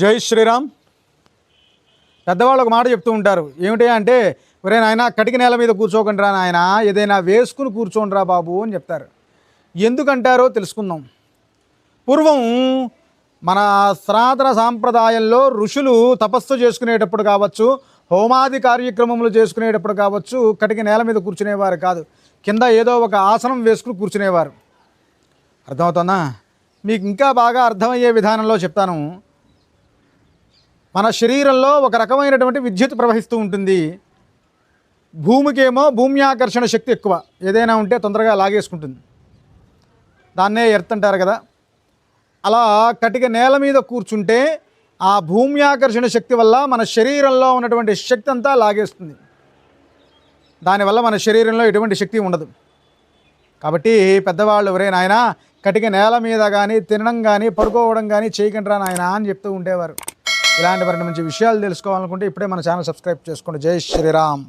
జై శ్రీరామ్. పెద్దవాళ్ళు ఒక మాట చెప్తూ ఉంటారు. ఏమిటి అంటే ఒరే నాయన కటిక నేల మీద కూర్చోకండి రా నాయన ఏదైనా వేసుకుని కూర్చోండి రా బాబు అని చెప్తారు. ఎందుకంటారో తెలుసుకుందాం. పూర్వం మన సనాతన సాంప్రదాయంలో ఋషులు తపస్సు చేసుకునేటప్పుడు కావచ్చు హోమాది కార్యక్రమములు చేసుకునేటప్పుడు కావచ్చు కటిక నేల మీద కూర్చునేవారు కాదు. కింద ఏదో ఒక ఆసనం వేసుకుని కూర్చునేవారు. అర్థమవుతుందా? మీకు ఇంకా బాగా అర్థమయ్యే విధానంలో చెప్తాను. మన శరీరంలో ఒక రకమైనటువంటి విద్యుత్ ప్రవహిస్తూ ఉంటుంది. భూమికేమో భూమి ఆకర్షణ శక్తి ఎక్కువ. ఏదైనా ఉంటే తొందరగా లాగేసుకుంటుంది. దాన్నే ఎర్త్ అంటారు కదా. అలా కటిక నేల మీద కూర్చుంటే ఆ భూమి ఆకర్షణ శక్తి వల్ల మన శరీరంలో ఉన్నటువంటి శక్తి అంతా లాగేస్తుంది. దానివల్ల మన శరీరంలో ఎటువంటి శక్తి ఉండదు. కాబట్టి పెద్దవాళ్ళు ఎవరైనా ఆయన కటిక నేల మీద కానీ తినడం కానీ పడుకోవడం కానీ చేయకండి రా నాయన అని చెప్తూ ఉండేవారు. ఇలాంటి మరిన్ని మంచి విషయాలు తెలుసుకోవాలనుకుంటే ఇప్పుడే మన ఛానల్ సబ్స్క్రైబ్ చేసుకోండి. జై శ్రీరామ్.